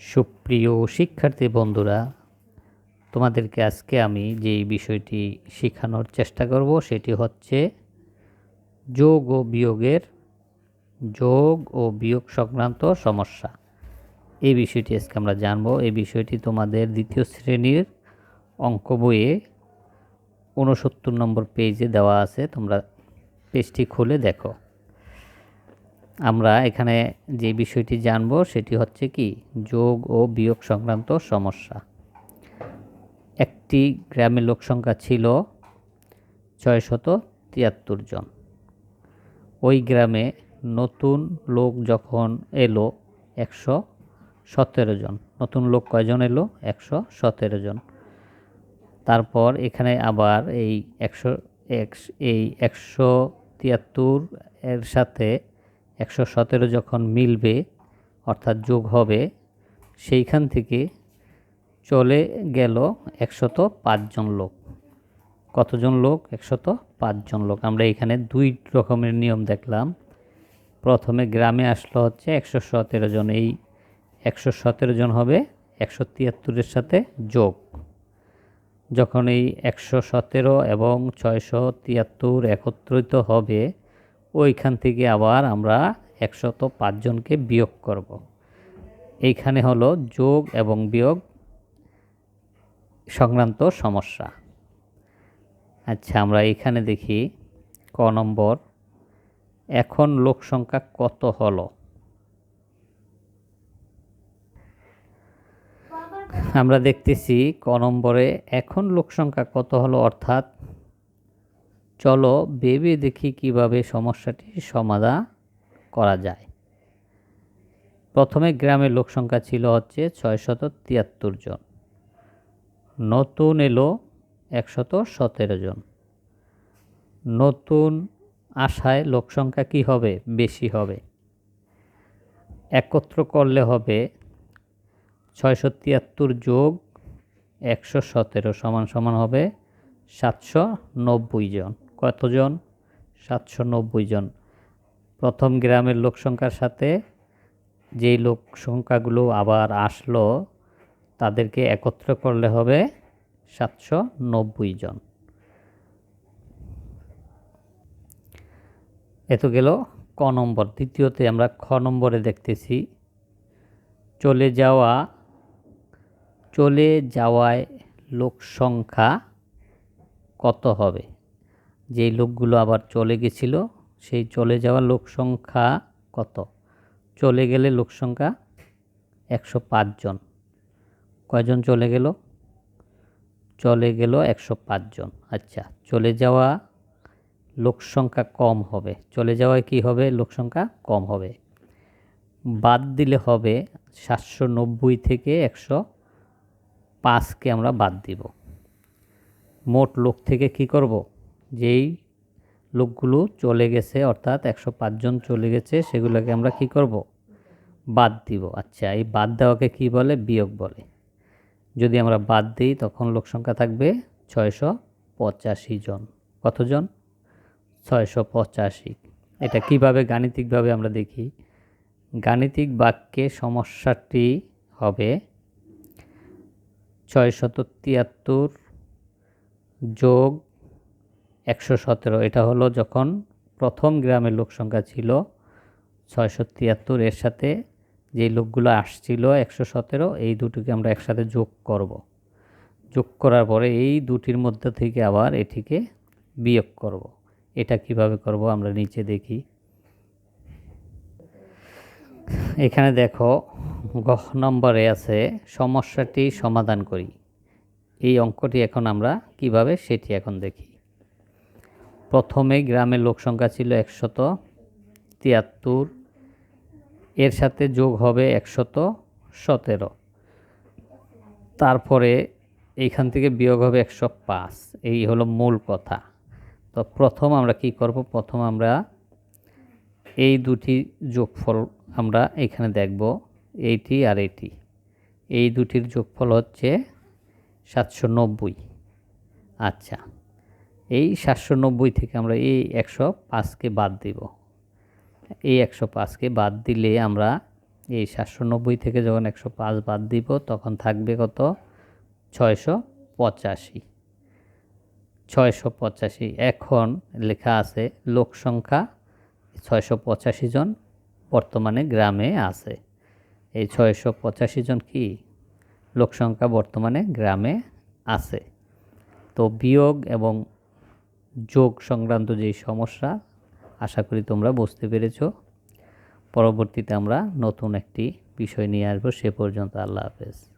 সুপ্রিয় শিক্ষার্থী বন্ধুরা, তোমাদেরকে আজকে আমি যেই বিষয়টি শেখানোর চেষ্টা করব সেটি হচ্ছে যোগ ও বিয়োগের, যোগ ও বিয়োগ সংক্রান্ত সমস্যা। এই বিষয়টি আজকে আমরা জানব। এই বিষয়টি তোমাদের দ্বিতীয় শ্রেণির অঙ্ক বইয়ে ঊনসত্তর নম্বর পেজে দেওয়া আছে। তোমরা পেজটি খুলে দেখো। আমরা এখানে যে বিষয়টি জানব সেটি হচ্ছে কি, যোগ ও বিয়োগ সংক্রান্ত সমস্যা। একটি গ্রামের লোক সংখ্যা ছিল ছয়শত তিয়াত্তর জন। ওই গ্রামে নতুন লোক যখন এলো একশো সতেরো জন। নতুন লোক কয়জন এলো? একশো সতেরো জন। তারপর এখানে আবার এই একশো এক এই একশো তিয়াত্তর এর সাথে একশো সতেরো যখন মিলবে, অর্থাৎ যোগ হবে, সেইখান থেকে চলে গেল একশত পাঁচজন লোক। কতজন লোক? একশত পাঁচজন লোক। আমরা এখানে দুই রকমের নিয়ম দেখলাম। প্রথমে গ্রামে আসলো হচ্ছে একশো সতেরো জন। এই একশো সতেরো জন হবে একশো তিয়াত্তরের সাথে যোগ। যখন এই একশো সতেরো এবং ছয়শো তিয়াত্তর একত্রিত হবে ওইখান থেকে আবার আমরা একশত পাঁচজনকে বিয়োগ করব। এইখানে হলো যোগ এবং বিয়োগ সংক্রান্ত সমস্যা। আচ্ছা আমরা এখানে দেখি ক নম্বর। এখন লোক সংখ্যা কত হলো? আমরা দেখতেছি ক নম্বরে এখন লোক সংখ্যা কত হলো? অর্থাৎ চলো ভেবে দেখি কীভাবে সমস্যাটি সমাধান করা যায়। প্রথমে গ্রামের লোক সংখ্যা ছিল হচ্ছে ছয়শত তিয়াত্তর জন। নতুন এলো একশত সতেরো জন। নতুন আশায় লোক সংখ্যা কী হবে? বেশি হবে। একত্র করলে হবে ছয়শো তিয়াত্তর যোগ একশো সতেরো সমান সমান হবে সাতশো নব্বই জন। কতজন সাতশো নব্বই জন। প্রথম গ্রামের লোক সংখ্যার সাথে যেই লোক সংখ্যাগুলো আবার আসলো, তাদেরকে একত্র করলে হবে সাতশো নব্বই জন। এত গেল ক নম্বর। দ্বিতীয়তে আমরা খ নম্বরে দেখতেছি, চলে যাওয়া, চলে যাওয়ায় লোক সংখ্যা কত হবে? যেই লোকগুলো আবার চলে গেছিল, সেই চলে যাওয়া লোক সংখ্যা কত? চলে গেলে লোক সংখ্যা একশো জন। কয়জন চলে গেল? চলে গেল একশো জন। আচ্ছা চলে যাওয়া লোক সংখ্যা কম হবে। চলে যাওয়ায় কি হবে? লোক সংখ্যা কম হবে। বাদ দিলে হবে সাতশো নব্বই থেকে একশো পাঁচকে আমরা বাদ দিব। মোট লোক থেকে কি করব? যেই লোকগুলো চলে গেছে, অর্থাৎ একশো পাঁচজন চলে গেছে, সেগুলোকে আমরা কি করব? বাদ দিব। আচ্ছা এই বাদ দেওয়াকে কি বলে? বিয়োগ বলে। যদি আমরা বাদ দিই, তখন লোক সংখ্যা থাকবে ছয়শো পঁচাশি জন। কতজন ছয়শো পঁচাশি। এটা কীভাবে গাণিতিকভাবে আমরা দেখি? গাণিতিক বাক্যে সমস্যাটি হবে ছয়শত তিয়াত্তর যোগ একশো সতেরো। এটা হলো যখন প্রথম গ্রামের লোক সংখ্যা ছিল ছয়শো তিয়াত্তর। এর সাথে যে লোকগুলো আসছিল একশো সতেরো, এই দুটোকে আমরা একসাথে যোগ করব। যোগ করার পরে এই দুটির মধ্যে থেকে আবার এটিকে বিয়োগ করব। এটা কীভাবে করব আমরা নিচে দেখি। এখানে দেখো গহ নম্বরে আছে, সমস্যাটি সমাধান করি। এই অঙ্কটি এখন আমরা কীভাবে সেটি এখন দেখি। প্রথমে গ্রামের লোক সংখ্যা ছিল একশত তিয়াত্তর। এর সাথে যোগ হবে একশত সতেরো। তারপরে এইখান থেকে বিয়োগ হবে একশো পাঁচ। এই হলো মূল কথা। তো প্রথম আমরা কি করব? প্রথম আমরা এই দুটি যোগফল আমরা এখানে দেখব, এইটি আর এটি। এই দুটির যোগফল হচ্ছে সাতশো নব্বই। আচ্ছা। এই সাতশো নব্বই থেকে আমরা এই একশো পাঁচকে বাদ দিব। এই একশো পাঁচকে বাদ দিলে আমরা এই সাতশো নব্বই থেকে যখন একশো পাঁচ বাদ দিব, তখন থাকবে কত? ছয়শো পঁচাশি। ছয়শো পঁচাশি। এখন লেখা আছে লোক সংখ্যা ছয়শো পঁচাশি জন বর্তমানে গ্রামে আছে। এই ছয়শো পঁচাশি জন কি? লোক সংখ্যা বর্তমানে গ্রামে আছে। তো বিয়োগ এবং যোগ সংক্রান্ত যে সমস্যা, আশা করি তোমরা বুঝতে পেরেছ। পরবর্তীতে আমরা নতুন একটি বিষয় নিয়ে আসব। সে পর্যন্ত আল্লাহ হাফেজ।